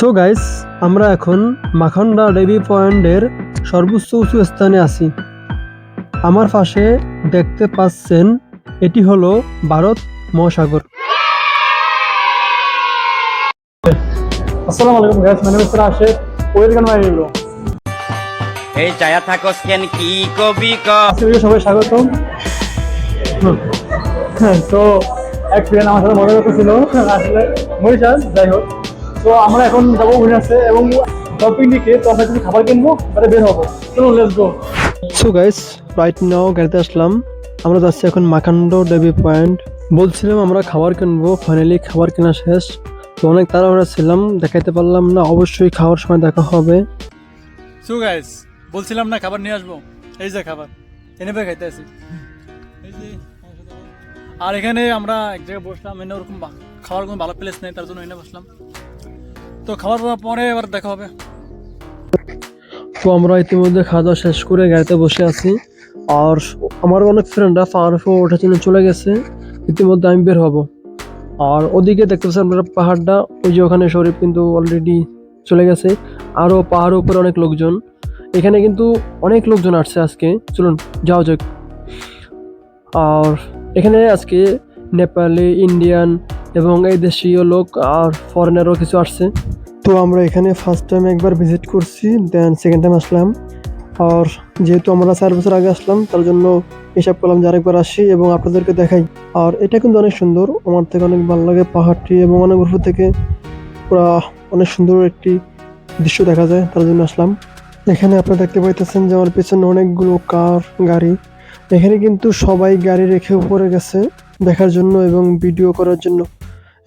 So guys আমরা এখন মাখন্ডা দেবী পয়েন্টের সর্বোচ্চ উঁচু স্থানে আছি। আমার পাশে দেখতে পাচ্ছেন এটি হলো ভারত মহাসাগর। আসসালামু আলাইকুম গাইস মানে mister Ashik welcome my video এই চায়া থাকস কেন কি কবি ক? সবাই স্বাগতম। তো এক ফ্রেন্ড আমার সাথে মজা করতেছিল। আসলে মরিশাস যাই হোক। তো আমরা এখন যাব উইনার্সে এবং পিকনিকে তো আমরা কিছু খাবার কিনবো তাহলে বের হব। চলুন let's go so guys right now গাড়িতে আসলাম। আমরা যাচ্ছি এখন মাকান্ড দেবী পয়েন্ট। বলছিলাম আমরা খাবার কিনবো ফাইনালি খাবার কেনা শেষ। তো অনেক তাড়াহুড়া ছিলাম দেখাইতে পারলাম না অবশ্যই খাওয়ার সময় দেখা হবে। সো গাইস বলছিলাম না খাবার নিয়ে আসব। এই যে খাবার এনে পেয়ে খাইতে আমার বল। আর এখানে আমরা এক জায়গায় বসলাম এনে ওরকম খাওয়ার কোনো ভালো প্লেস নেই তার জন্য এনে বসলাম। তো খাওয়া দাবার পরে এবার দেখা হবে। তো আমরা ইতিমধ্যে খাওয়া দাওয়া শেষ করে গাড়িতে বসে আছি। আর আমার অনেক ফ্রেন্ডরা উপর ওঠার জন্য চলে গেছে। ইতিমধ্যে আমি বের হব। আর ওদিকে দেখতে পাচ্ছেন আপনারা পাহাড়টা, ওই যে ওখানে শরীফ কিন্তু অলরেডি চলে গেছে। আরও পাহাড়ের উপরে অনেক লোকজন। এখানে কিন্তু অনেক লোকজন আসছে আজকে। চলুন যাও যাক। আর এখানে আজকে নেপালি, ইন্ডিয়ান এবং এই দেশীয় লোক আর ফরেনারও কিছু আসছে। তো আমরা এখানে ফার্স্ট টাইম একবার ভিজিট করছি দেন সেকেন্ড টাইম আসলাম। আর যেহেতু আমরা চার বছর আগে আসলাম, তার জন্য হিসাব করলাম যে আরেকবার আসি এবং আপনাদেরকে দেখাই। আর এটা কিন্তু অনেক সুন্দর, আমার থেকে অনেক ভালো লাগে পাহাড়টি এবং অনেক উপর থেকে পুরা অনেক সুন্দর একটি দৃশ্য দেখা যায়, তার জন্য আসলাম। এখানে আপনারা দেখতে পাইতেছেন যে আমার পেছনে অনেকগুলো কার, গাড়ি। এখানে কিন্তু সবাই গাড়ি রেখে উপরে গেছে দেখার জন্য এবং ভিডিও করার জন্য।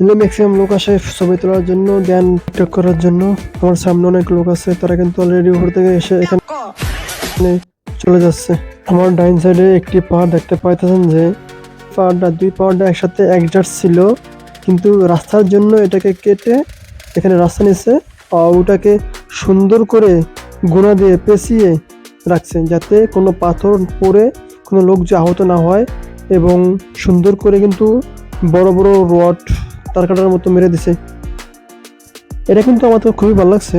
এখানে ম্যাক্সিমাম লোক আসে ছবি তোলার জন্য দেন টিকটক করার জন্য। আমার সামনে অনেক লোক আছে, তারা কিন্তু অলরেডি উপর থেকে এসে এখানে চলে যাচ্ছে। আমার ডাইন সাইডে একটি পাহাড় দেখতে পাইতেছেন যে, পাহাড়টা, দুই পাহাড়টা একসাথে একজাস্ট ছিল। কিন্তু রাস্তার জন্য এটাকে কেটে এখানে রাস্তা আর ওটাকে সুন্দর করে গোনা দিয়ে পেঁচিয়ে রাখছে যাতে কোনো পাথর পড়ে, কোনো লোক যে আহত না হয় এবং সুন্দর করে কিন্তু বড় বড় রড তার কাটার মতো মেরে দিছে। এটা কিন্তু আমার তো খুবই ভালো লাগছে।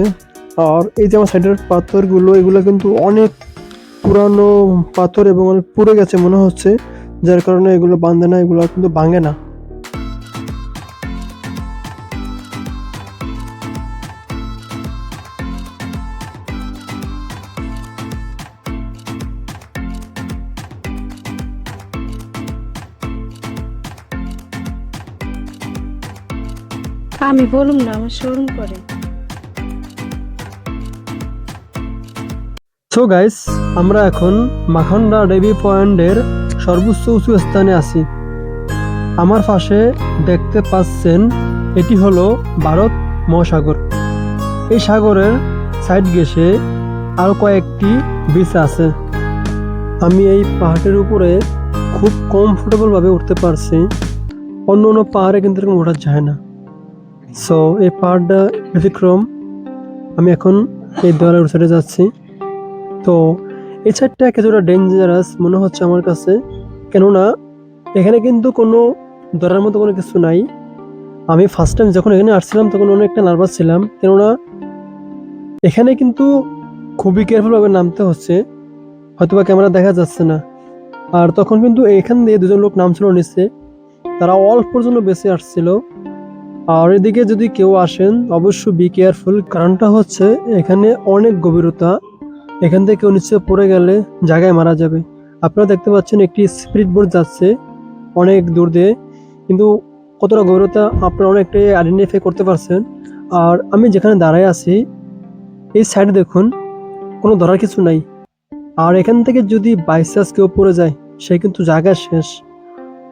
আর এই যে আমার সাইডের পাথরগুলো, এগুলো কিন্তু অনেক পুরানো পাথর এবং অনেক পুড়ে গেছে মনে হচ্ছে। যার কারণে এগুলো বাঁধে না, এগুলো কিন্তু ভাঙে না। আমি বলুম না, আমার শোরুম করে। সো গাইস আমরা এখন মাখন্ডা দেবী পয়েন্টের সর্বোচ্চ উঁচু স্থানে আছি। আমার পাশে দেখতে পাচ্ছেন, এটি হলো ভারত মহাসাগর। এই সাগরের সাইড গেসে আরও কয়েকটি বিচ আছে। আমি এই পাহাড়ের উপরে খুব কমফোর্টেবলভাবে উঠতে পারছি। অন্য অন্য পাহাড়ে কিন্তু এরকম ওঠা যায় না। সো এই পাহাড়টা ব্যতিক্রম। আমি এখন এই দেওয়ালের সাইডে যাচ্ছি। তো, এই সাইডটা কিছুটা ডেঞ্জারাস মনে হচ্ছে আমার কাছে। কেননা, এখানে কিন্তু কোনো ধরার মতো কোনো কিছু নাই। আমি ফার্স্ট টাইম যখন এখানে আসছিলাম, তখন অনেকটা নার্ভাস ছিলাম। কেননা, এখানে কিন্তু খুবই কেয়ারফুলভাবে নামতে হচ্ছে। হয়তোবা ক্যামেরা দেখা যাচ্ছে না। আর তখন কিন্তু এখান দিয়ে দুজন লোক নামছিল নিচে। তারা অল্পর জন্য বেঁচে আসছিল। আর এদিকে যদি কেউ আসেন, অবশ্যই বি কেয়ারফুল কারণটা হচ্ছে এখানে অনেক গভীরতা। এখান থেকে কেউ পড়ে গেলে জায়গায় মারা যাবে। আপনারা দেখতে পাচ্ছেন একটি স্পিরিট বোর্ড যাচ্ছে অনেক দূর দিয়ে। কিন্তু কতটা গভীরতা আপনারা অনেকটাই আইডেন্টিফাই করতে পারছেন। আর আমি যেখানে দাঁড়ায় আছি, এই সাইডে দেখুন, কোনো ধরার কিছু নাই। আর এখান থেকে যদি বাইচান্স কেউ পড়ে যায়, সে কিন্তু জায়গা শেষ।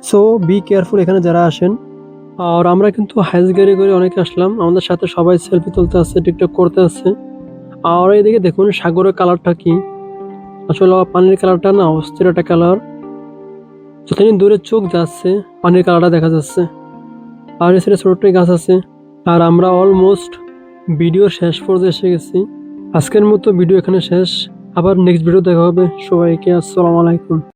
সো বি কেয়ারফুল এখানে যারা আসেন আর আমরা কিন্তু হাইস গাড়ি করে অনেকে আসলাম। আমাদের সাথে সবাই সেলফি তুলতে আসছে টিকটক করতে আসছে। আর এদিকে দেখুন, সাগরের কালারটা কি? আসলে পানির কালারটা না, অস্থির একটা কালার যতদিন দূরে চোখ যাচ্ছে, পানির কালারটা দেখা যাচ্ছে। আর এছাড়া ছোট্ট গাছ আছে। আর আমরা অলমোস্ট ভিডিও শেষ পর্যায়ে এসে গেছি। আজকের মতো ভিডিও এখানে শেষ। আবার নেক্সট ভিডিও দেখা হবে। সবাইকে আসসালামু আলাইকুম।